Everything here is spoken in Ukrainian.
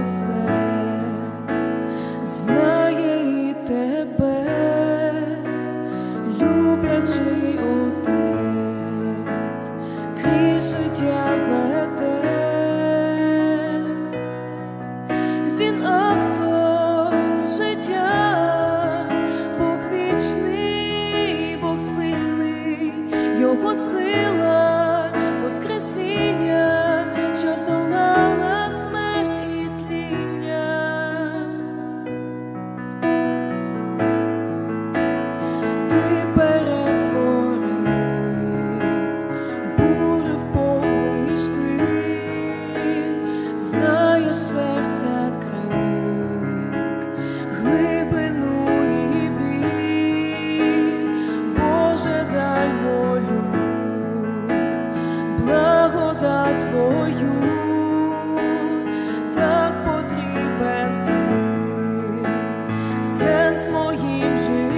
усе знає і тебе, люблячи. тобою, так потрібен ти, сенс моїм життям.